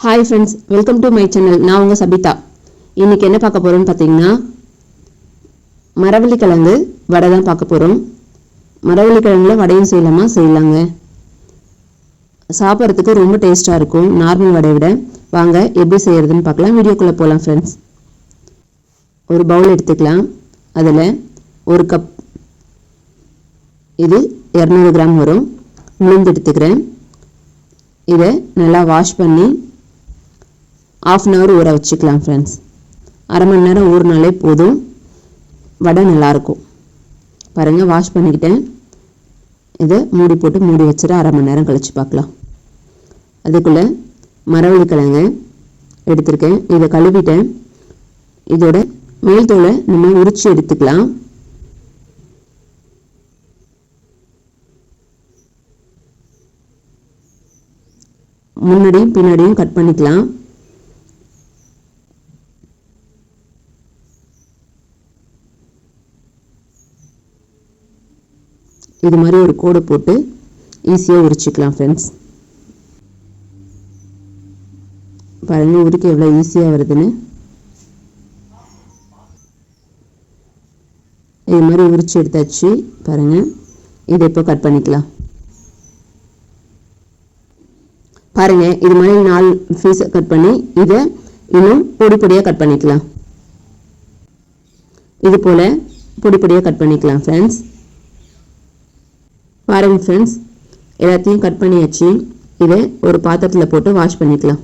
Hi friends welcome to my channel நான் உங்கள் சபிதா. இன்றைக்கி என்ன பார்க்க போகிறோம்னு பார்த்தீங்கன்னா மரவள்ளிக்கிழங்கு வடை தான் பார்க்க போகிறோம் மரவள்ளிக்கிழங்குல வடையும் செய்யலாமா? செய்யலாங்க. சாப்பிட்றதுக்கு ரொம்ப டேஸ்ட்டாக இருக்கும் நார்மல் வடையை விட. வாங்க எப்படி செய்கிறதுன்னு பார்க்கலாம். வீடியோக்குள்ளே போகலாம் ஃப்ரெண்ட்ஸ் ஒரு பவுல் எடுத்துக்கலாம். அதில் ஒரு கப் இது இரநூறு கிராம் வரும். உளுந்து எடுத்துக்கிறேன். இதை நல்லா வாஷ் பண்ணி ஆஃப் அன் ஹவர் ஊற வச்சுக்கலாம் ஃப்ரெண்ட்ஸ் அரை மணி நேரம் ஊறினாலே போதும். வடை நல்லாயிருக்கும் பாருங்கள் வாஷ் பண்ணிக்கிட்டேன். இதை மூடி போட்டு மூடி வச்சுட்டு அரை மணி நேரம் கழித்து பார்க்கலாம். அதுக்குள்ளே மரவள்ளி கிழங்கு எடுத்திருக்கேன். இதை கழுவிட்டேன். இதோட மேல் தோலை நம்ம உரிச்சு எடுத்துக்கலாம். முன்னாடியும் பின்னாடியும் கட் பண்ணிக்கலாம். இது மாதிரி ஒரு கோடு போட்டு ஈஸியாக உரிச்சிக்கலாம் ஃப்ரெண்ட்ஸ் பாருங்கள் உரிக்க எவ்வளோ ஈஸியாக வருதுன்னு. இது மாதிரி உரிச்சு எடுத்தாச்சு பாருங்கள் இதை இப்போ கட் பண்ணிக்கலாம். பாருங்கள் இது மாதிரி நாலு பீஸை கட் பண்ணி இதை இன்னும் பொடி பொடியாக கட் பண்ணிக்கலாம். இது போல் பொடி பொடியாக கட் பண்ணிக்கலாம் ஃப்ரெண்ட்ஸ் பாருங்க ஃப்ரெண்ட்ஸ் எல்லாத்தையும் கட் பண்ணியாச்சு. இதை ஒரு பாத்திரத்தில் போட்டு வாஷ் பண்ணிக்கலாம்.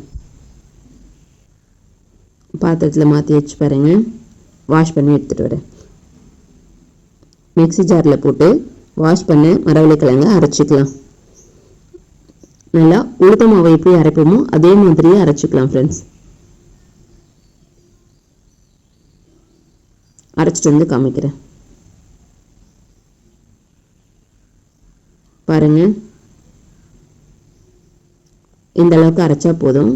பாத்திரத்தில் மாற்றி வச்சு பாருங்க. வாஷ் பண்ணி எடுத்துகிட்டு வரேன். மிக்சி ஜாரில் போட்டு வாஷ் பண்ண மரவள்ளிக்கிழங்க அரைச்சிக்கலாம். நல்லா உளுத்த மாவை எப்படி அரைப்போமோ அதே மாதிரியே அரைச்சிக்கலாம் ஃப்ரெண்ட்ஸ் அரைச்சிட்டு வந்து காமிக்கிறேன். பாருங்க. இந்த அளவுக்கு அரைச்சா போதும்.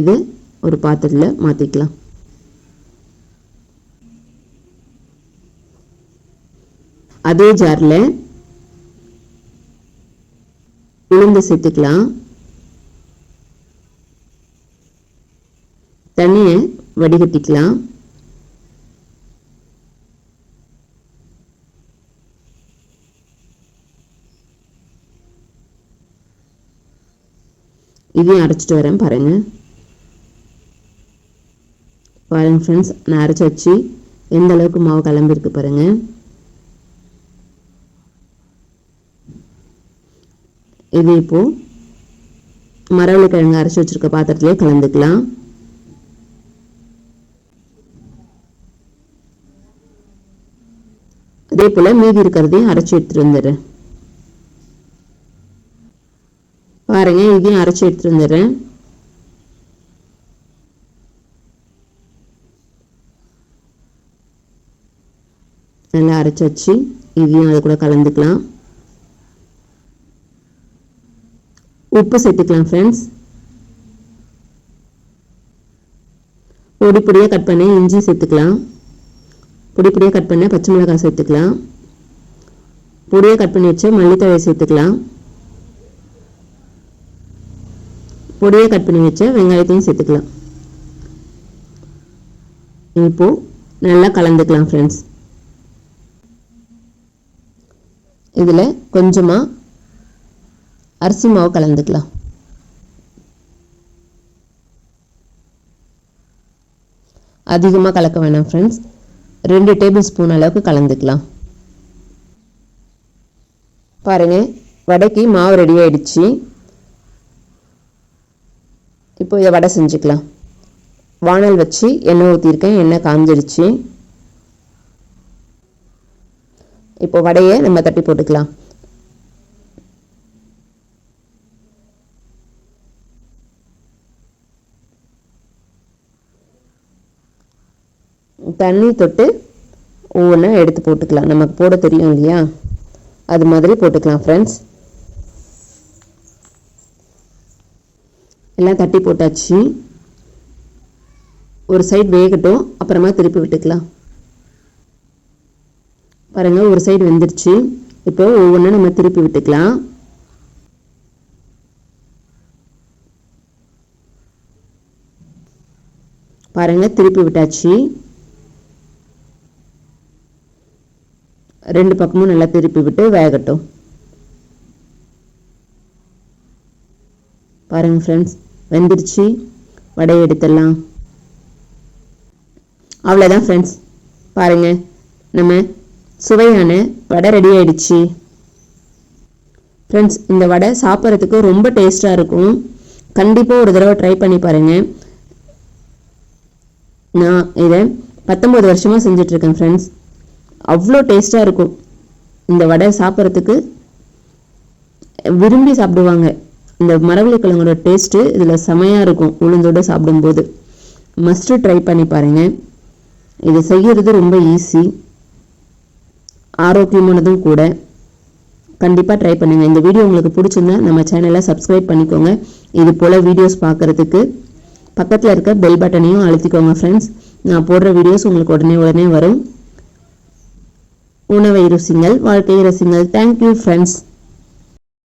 இது ஒரு பாத்திரத்தில் மாற்றிக்கலாம் அதே ஜாரில் உளுந்து சேர்த்துக்கலாம். தண்ணியை வடிகட்டிக்கலாம். இதையும் அரைச்சிட்டு வரேன் பாருங்க. பாருங்கள் ஃப்ரெண்ட்ஸ் நான் அரைச்சி வச்சு எந்த அளவுக்கு மாவு கிளம்பிருக்கு பாருங்க. இது இப்போ மரவள்ளி கிழங்கு அரைச்சி வச்சிருக்க பாத்திரத்துலேயே கலந்துக்கலாம். அதே போல மீதி இருக்கிறதையும் அரைச்சி எடுத்துட்டு வந்துடுறேன். பாருங்க இதையும் அரைச்சி எடுத்துட்டு வந்துடுறேன். நல்லா அரைச்சி வச்சு இதையும் அது கூட கலந்துக்கலாம். உப்பு சேர்த்துக்கலாம் ஃப்ரெண்ட்ஸ் பொடி பொடியாக கட் பண்ண இஞ்சி சேர்த்துக்கலாம். பொடி பொடியாக கட் பண்ண பச்சை மிளகாய் சேர்த்துக்கலாம். பொடியாக கட் பண்ணி வச்ச மல்லித்தழை சேர்த்துக்கலாம். பொடியாக கட் பண்ணி வச்ச வெங்காயத்தையும் சேர்த்துக்கலாம். இப்போ நல்லா கலந்துக்கலாம் ஃப்ரெண்ட்ஸ் இதில் கொஞ்சமாக அரிசி மாவு கலந்துக்கலாம். அதிகமாக கலக்க வேணாம் ஃப்ரெண்ட்ஸ் ரெண்டு டேபிள் ஸ்பூன் அளவுக்கு கலந்துக்கலாம். பாருங்க வடைக்கு மாவு ரெடி ஆயிடுச்சு. இப்போ இதை வடை செஞ்சுக்கலாம். வானல் வச்சு எண்ணெய் ஊற்றிருக்கேன் எண்ணெய் காஞ்சிடுச்சு. இப்போ வடையை நம்ம தட்டி போட்டுக்கலாம். தண்ணி தொட்டு ஒவ்வொன்றா எடுத்து போட்டுக்கலாம். நமக்கு போட தெரியும் இல்லையா? அது மாதிரி போட்டுக்கலாம் ஃப்ரெண்ட்ஸ் எல்லாம் தட்டி போட்டாச்சு. ஒரு சைடு வேகட்டும் அப்புறமா திருப்பி விட்டுக்கலாம். பாருங்கள் ஒரு சைடு வெந்துருச்சு. இப்போ ஒவ்வொன்றும் நம்ம திருப்பி விட்டுக்கலாம். பாருங்கள் திருப்பி விட்டாச்சு. ரெண்டு பக்கமும் நல்லா திருப்பி விட்டு வேகட்டும். பாருங்க ஃப்ரெண்ட்ஸ் வெந்துருச்சு. வடையை எடுத்துடலாம். அவ்வளோதான் ஃப்ரெண்ட்ஸ் பாருங்க நம்ம சுவையான வடை ரெடி ஆயிடுச்சு. ஃப்ரெண்ட்ஸ் இந்த வடை சாப்பிட்றதுக்கு ரொம்ப டேஸ்ட்டாக இருக்கும். கண்டிப்பாக ஒரு தடவை ட்ரை பண்ணி பாருங்கள் நான் இதை பத்தொம்பது வருஷமாக செஞ்சிட்ருக்கேன் ஃப்ரெண்ட்ஸ் அவ்வளோ டேஸ்ட்டாக இருக்கும். இந்த வடை சாப்பிட்றதுக்கு. விரும்பி சாப்பிடுவாங்க. இந்த மரவள்ளி கிழங்கோட டேஸ்ட்டு இதில் செமையாக இருக்கும் உளுந்தோடு சாப்பிடும்போது. மஸ்ட்டு ட்ரை பண்ணி பாருங்கள் இது செய்கிறது ரொம்ப ஈஸி ஆரோக்கியமானதும் கூட. கண்டிப்பாக ட்ரை பண்ணுங்கள் இந்த வீடியோ உங்களுக்கு பிடிச்சிருந்தா நம்ம சேனலை சப்ஸ்கிரைப் பண்ணிக்கோங்க. இது போல் வீடியோஸ் பார்க்குறதுக்கு பக்கத்தில் இருக்க பெல் பட்டனையும் அழுத்திக்கோங்க ஃப்ரெண்ட்ஸ் நான் போடுற வீடியோஸ் உங்களுக்கு உடனே உடனே வரும். உணவை ருசிங்கள் வாழ்க்கை ரசிங்கள். Thank you friends